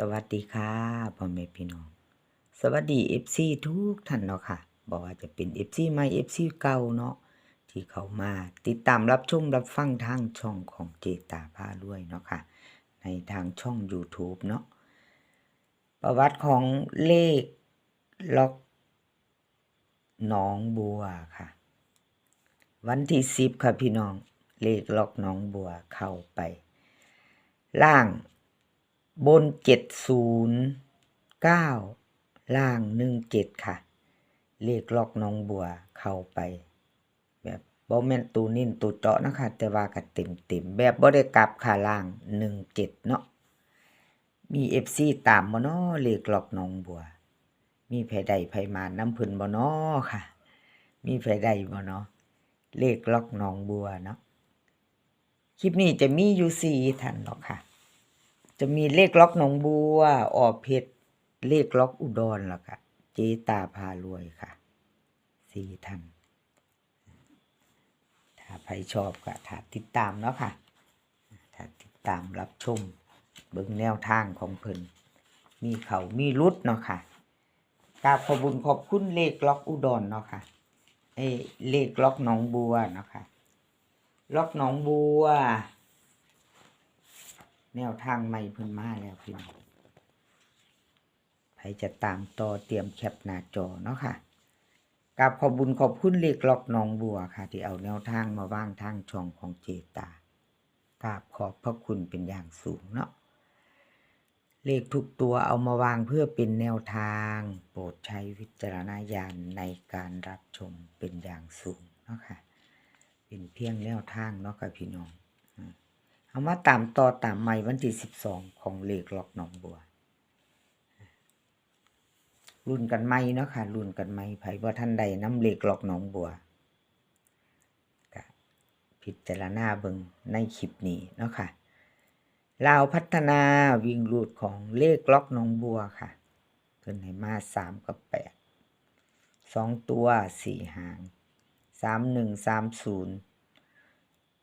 สวัสดีค่ะพ่อแม่พี่น้อง สวัสดี FC ทุกท่านเนาะค่ะบอกว่าจะเป็น FC ใหม่ FC เก่าเนาะที่เขามาติดตามรับชมรับฟังทางช่องของเจตาพาด้วยเนาะค่ะ ในทางช่อง YouTube เนาะประวัติของเลขล็อกหนองบัวค่ะ วันที่สิบค่ะพี่น้อง เลขล็อกหนองบัวเข้าไป ล่าง บนเจ็ดศูนย์เก้าล่างหนึ่งเจ็ดค่ะ เลขล็อกน้องบัวเข้าไป แบบบ่แมนตูนิ่นตูเจาะนะคะ แต่ว่าก็เต็มเต็มแบบบ่ได้กลับค่ะล่างหนึ่งเจ็ดเนาะมีเอฟซีตามบ่เนาะเลขล็อกน้องบัว มีไผใดไผมาน้ำพิ่นบ่เนาะค่ะ มีไผใดบ่เนาะเลขล็อกน้องบัวเนาะคลิปนี้จะมีอยู่สี่ท่านเนาะค่ะ จะมีเลขล็อกหนองบัวออเพชรเลขล็อกอุดรแล้วค่ะเจตาพารวยค่ะสี่ท่านถ้าใครชอบก็ถ้าติดตามเนาะค่ะถ้าติดตามรับชมเบิ่งแนวทางของเพิ่นมีเขามีรุดเนาะค่ะกราบขอบคุญขอบคุณเลขล็อกอุดรเนาะค่ะเอ้เลขล็อกหนองบัวเนาะค่ะล็อกหนองบัว แนวทางใหม่เพิ่นมาแล้วพี่น้องใครจะตามต่อเตรียมแคปหน้าจอเนาะค่ะกับขอบบุญขอบคุณเลขล็อกหนองบัวค่ะ ที่เอาแนวทางมาว่างทางช่องของเจตากราบขอบพระคุณเป็นอย่างสูงเนาะเลขทุกตัวเอามาวางเพื่อเป็นแนวทาง โปรดใช้วิจารณญาณในการรับชมเป็นอย่างสูงเนาะค่ะ เป็นเพียงแนวทางเนาะค่ะพี่น้อง เอามาตามต่อตามใหม่วันที่สิบสองของเลขล็อกหนองบัวรุ่นกันไหมเนาะค่ะรุ่นกันไหมไผว่าท่านใดน้ำเลขล็อกหนองบัวก็พิจารณาเบิงในคลิปนี้เนาะค่ะลาวพัฒนาวิ่งรูดของเลขล็อกหนองบัวค่ะเพิ่นให้มาสามกับแปดสองตัวสี่หางสามหนึ่งสามศูนย์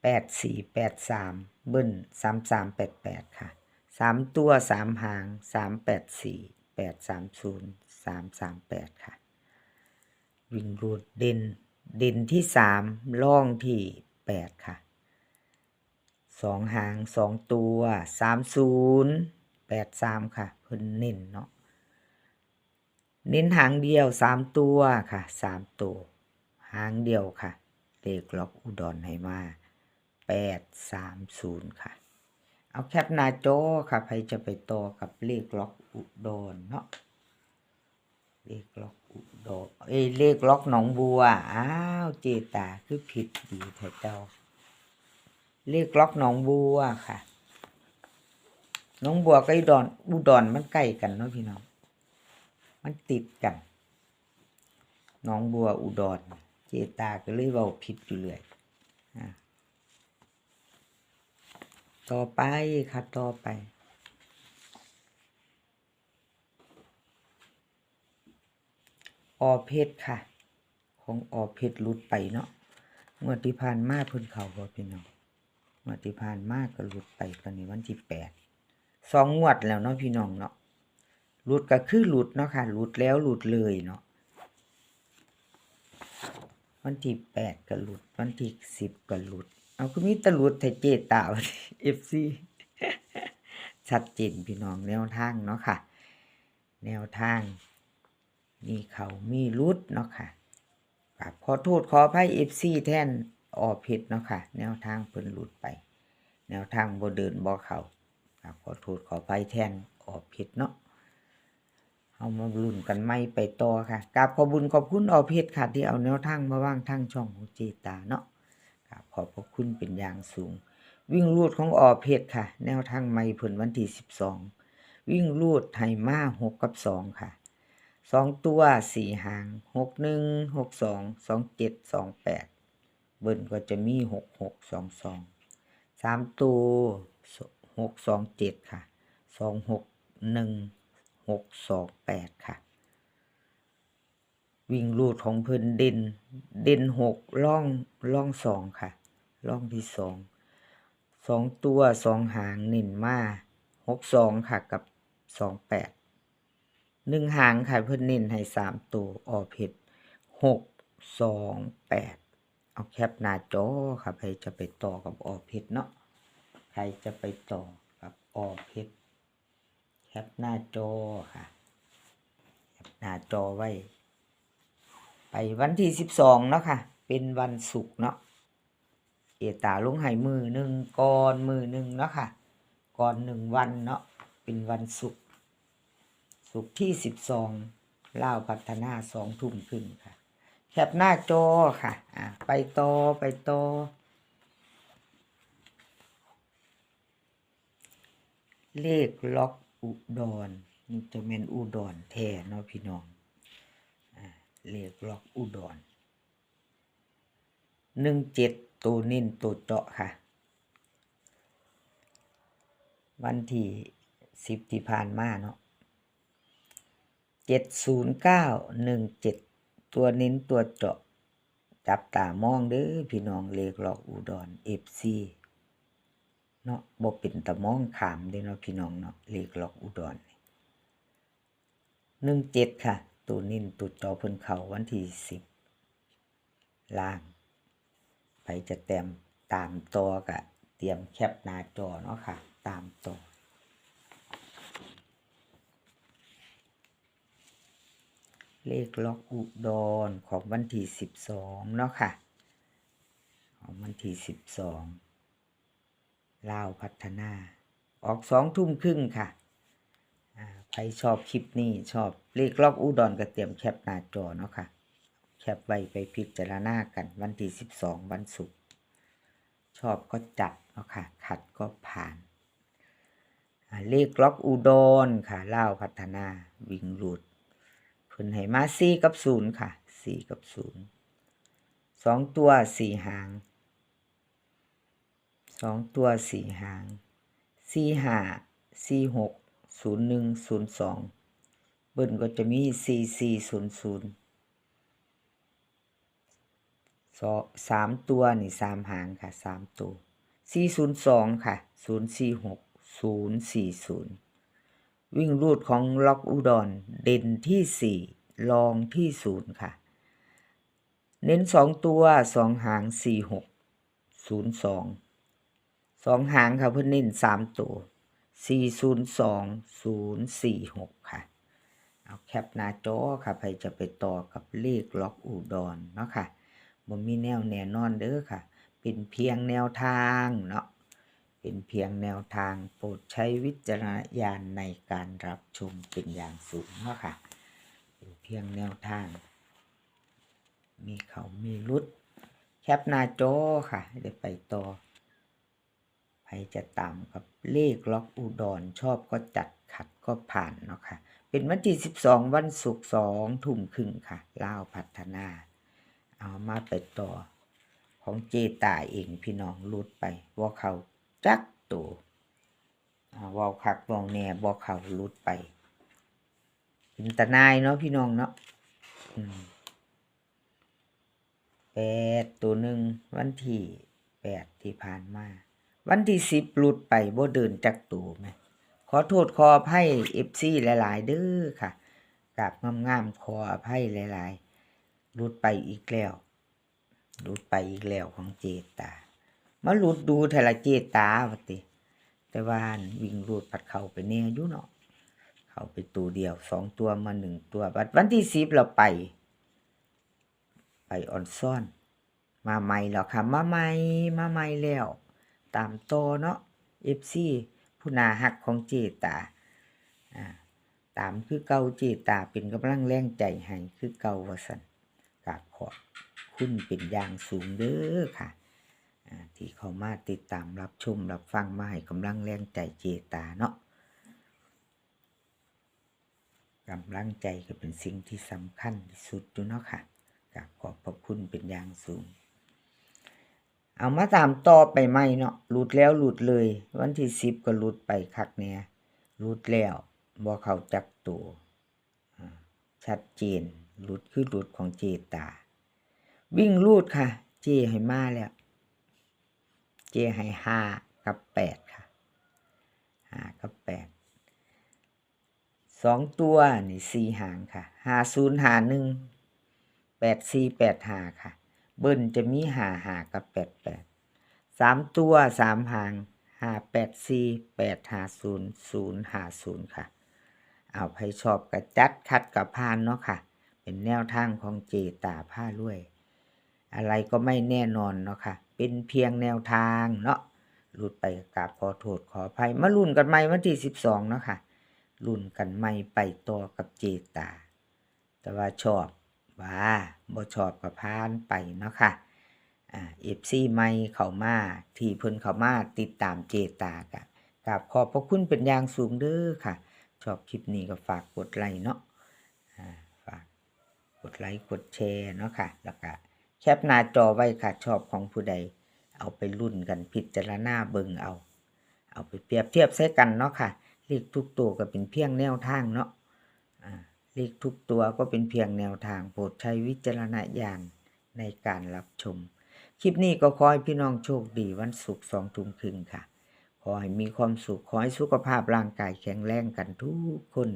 แปดสี่แปดสาม เบิ้ลสามสามแปดแปดค่ะสามตัวสามหางสามแปดสี่แปดสามศูนย์สามสามแปดค่ะ วิ่งรูดเด่นเด่นที่สามล่องที่แปดค่ะสองหางสองตัวสามศูนย์แปดสามค่ะ เพิ่นเน้นเนาะเน้นหางเดียวสามตัวค่ะสามตัว หางเดียวค่ะเลขล็อกอุดรให้มา แปดสามศูนย์ค่ะ เอาแคปหน้าจอค่ะใครจะไปต่อกับเลขล็อกอุดรเนาะเลขล็อกอุดรเอ้เลขล็อกหนองบัว อ้าวเจตาคือผิดดีแท้เจ้าเลขล็อกหนองบัวค่ะหนองบัวกับอุดรอุดรมันใกล้กันเนาะพี่น้อง มันติดกันหนองบัวอุดร เจตาก็เลยเว้าผิดอยู่เรื่อยอ่า ต่อไปครับต่อไป ออเพชรค่ะ ของออเพชรหลุดไปเนาะงวดที่ผ่านมาพิ่นเขาบ่พี่น้องงวดที่ผ่านมาก็หลุดไปตอนนี้วันที่แปดสองงวดแล้วเนาะพี่น้องเนาะหลุดก็คือหลุดเนาะค่ะหลุดแล้วหลุดเลยเนาะวันที่แปดก็หลุด วันที่สิบก็หลุด เอาคือมีตลุดไทเจตาวเอฟซีชัดเจนพี่น้องแนวทางเนาะค่ะ แนวทาง มีเขามีรุดเนาะค่ะกับขอโทษขออภัยเอฟซีแท่นออผิดเนาะค่ะ แนวทางเพิ่นหลุดไป แนวทางบ่เดินบ่เขากับขอโทษขออภัยแท่นออผิดเนาะเอามาลุ้นกันไม่ไปต่อค่ะกราบขอบุญขอบคุณออเพชรค่ะ ที่เอาแนวทางมาว่างทางช่องของเจตาเนาะ ครับขอบพระคุณเป็นอย่างสูง วิ่งลูดของออเพชรค่ะ แนวทางไม่ผลวันที่สิบสองวิ่งลูดไฮมาหกกับสองค่ะสองตัวสี่หางหกหนึ่งหกสองสองเจ็ดสองแปดเบิ้ลก็จะมีหกหกสองสองสามตัวหกสองเจ็ดค่ะสองหกหนึ่งหกสองแปดค่ะ วิ่งรูดของเพิ่นเด่น เด่นหกล่องล่องสองค่ะล่องที่สองสองตัวสองหางเน่นมาหกสองค่ะกับสองแปดหนึ่งหางค่ะเพิ่นเน้นให้สามตัวออเพชรหกสองแปดเอาแคปหน้าจอค่ะใครจะไปต่อกับออเพชรเนาะใครจะไปต่อกับออเพชรแคปหน้าจอค่ะแคปหน้าจอไว้ ไปวันที่สิบสองเนาะค่ะ เป็นวันศุกร์เนาะเอตาลงให้มือหนึ่งก่อนมือหนึ่งเนาะค่ะ ก่อนหนึ่งวันเนาะเป็นวันศุกร์ศุกร์ที่สิบสองเล่าพัฒนาสองทุ่มครึ่งค่ะแคปหน้าจอค่ะอะไปโตไปโตเลขล็อกอุดรนี่จะเป็นอุดรแท้เนาะพี่น้อง เลขล็อกอุดรหนึ่งเจ็ดตัวนิ่นตัวเจาะค่ะ วันที่สิบที่ผ่านมาเนาะเจ็ดศูนย์เก้าหนึ่งเจ็ดตัวนิ้นตัวเจาะ จับตามองเด้อพี่น้องเลขหลอกอุดรเอฟซีเนาะบ่เป็นตะมองขามเด้เนาะพี่น้องเนาะเลขหลอกอุดรหนึ่งเจ็ดค่ะ ตัวนิ่นตัวจาะเพิ่นเขาวันที่สิบล่างไปจะเต็มตามตัวกะเตรียมแคปหน้าจอเนาะค่ะ ตามตัวเลขล็อกอุดรของวันที่สิบสองเนาะค่ะ ของวันที่สิบสองลาวพัฒนา ออกสองทุ่มครึ่งค่ะ ใครชอบคลิปนี้ชอบเลขล็อกอุดรก็เตรียมแคปหน้าจอเนาะค่ะ แคปไว้ไปพิจารณากันวันที่สิบสองวันศุกร์ชอบก็จัดเนาะค่ะ ขัดก็ผ่าน เลขล็อกอุดรค่ะเล่าพัฒนาวิ่งหลุดเพิ่นให้มาสี่กับศูนย์ค่ะสี่กับศูนย์สองตัวสี่หางสองตัวสี่หางสี่ห้าสี่หก ศูนย์หนึ่งศูนย์สองเบิ้ลก็จะมีสี่สี่ศูนย์ศูนย์สอสามตัวนี่สามหางค่ะสามตัวสี่ศูนย์สองค่ะศูนย์สี่หกศูนย์สี่ศูนย์วิ่งรูดของล็อกอุดรเด่นที่สี่ลองที่ศูนย์ค่ะ เน้นสองตัวสองหางสี่หกศูนย์สองสองหางค่ะเพื่อนเน้นสามตัว สี่ศูนย์สองศูนย์สี่หกค่ะ เอาแคปหน้าจอค่ะใครจะไปต่อกับเลขล็อกอุดรเนาะค่ะบ่มีแนวแน่นอนเด้อค่ะ เป็นเพียงแนวทางเนาะ เป็นเพียงแนวทางโปรดใช้วิจารณญาณในการรับชมเป็นอย่างสูงเนาะค่ะ เป็นเพียงแนวทาง มีเขามีรุดแคปหน้าจอค่ะเดี๋ยวไปต่อ รจะตามกับเลขล็อกอุดรชอบก็จัดขัดก็ผ่านเนาะค่ะ เป็นวันที่ 12 วันศุกร์สองทุ่มครึ่งค่ะล่าวพัฒนา เอามาไปต่อ ของเจตาเองพี่น้องรุดไปว่าเขาจักตัวอ่าว่าคักเวองแน่บ่เขารุดไปเป็นตานายเนาะพี่น้องเนาะแปดตัวหนึ่งวันที่แปดที่ผ่านมา วันที่สิบรุดไปบ่เดินจักตัวไหมขอโทษขออภัยเอฟซีหลาย ๆ เด้อค่ะกราบงามๆขออภัยหลายๆหลุดไปอีกแล้วหลุดไปอีกแล้วของเจตามาหลุดดูแต่ละเจตาวะติ แต่ว่านวิ่งหลุดปัดเข้าไปแน่อยู่เนาะเข้าไปตัวเดียวสองตัวมาหนึ่งตัวบัดวันที่สิบเราไป ไปออนซ่อน มาใหม่แล้วค่ะ มาใหม่มาใหม่แล้ว ตามโตเนาะเอฟซีผู้นาหักของเจตาอ่าตามคือเก่าเจตาเป็นกำลังแรงใจให้คือเก่าวสันกราบขอบคุณเป็นอย่างสูงเด้อค่ะที่เขามาติดตามรับชมรับฟังมาให้กำลังแรงใจเจตาเนาะกำลังใจก็เป็นสิ่งที่สำคัญที่สุดอยู่เนาะค่ะกราบขอบพระคุณเป็นอย่างสูง เอามาตามต่อไปไหมเนาะหลุดแล้วหลุดเลย วันที่สิบก็หลุดไปคักเนี่ยหลุดแล้วบ่เขาจักตัวชัดเจนหลุดคือหลุดของเจตา วิ่งรูดค่ะ เจให้มาแล้ว เจให้ห้ากับแปดค่ะห้ากับแปดสองตัวนี่สี่หางค่ะห้าศูนย์หาหนึ่งแปดสี่แปดหาค่ะ เบิ้ลจะมีหาหากับแปดแปดสามตัวสามหางหาแปดสี่แปดหาศูนย์ศูนย์หาศูนย์ค่ะ เอาใครชอบกระจัดคัดกับพานเนาะค่ะ เป็นแนวทางของเจตาผ้าลุยอะไรก็ไม่แน่นอนเนาะค่ะ เป็นเพียงแนวทางเนาะหลุดไปกราบขอโทษขออภัยมาลุ่นกันใหม่วันที่สิบสองเนาะค่ะรุ่นกันใหม่ไปต่อกับเจตา แต่ว่าชอบ ว่าบ่ชอบกับพานไปเนาะค่ะอ่าเอฟซีไม่เข้ามาที่เพิ่นเข้ามาติดตามเจตากะกับขอบพระคุณเป็นอย่างสูงเด้อค่ะ ชอบคลิปนี้ก็ฝากกดไลค์เนาะอ่าฝากกดไลค์กดแชร์เนาะค่ะ แล้วก็แคปหน้าจอไว้ค่ะ ชอบของผู้ใด เอาไปรุ่นกันพิจารณาเบิ่งเอา เอาไปเปรียบเทียบใส่กันเนาะค่ะเลขทุกตัวก็เป็นเพียงแนวทางเนาะ เลขทุกตัวก็เป็นเพียงแนวทางโปรดใช้วิจารณญาณในการรับชม คลิปนี้ก็ขอให้พี่น้องโชคดีวันศุกร์สองทุ่มครึ่งค่ะ ขอให้มีความสุข ขอให้สุขภาพร่างกายแข็งแรงกันทุกคน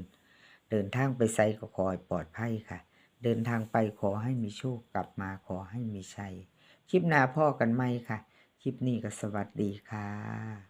เดินทางไปไซก็ขอให้ปลอดภัยค่ะ เดินทางไปขอให้มีโชคกลับมาขอให้มีชัย คลิปหน้าพ่อกันไหมค่ะ คลิปนี้ก็สวัสดีค่ะ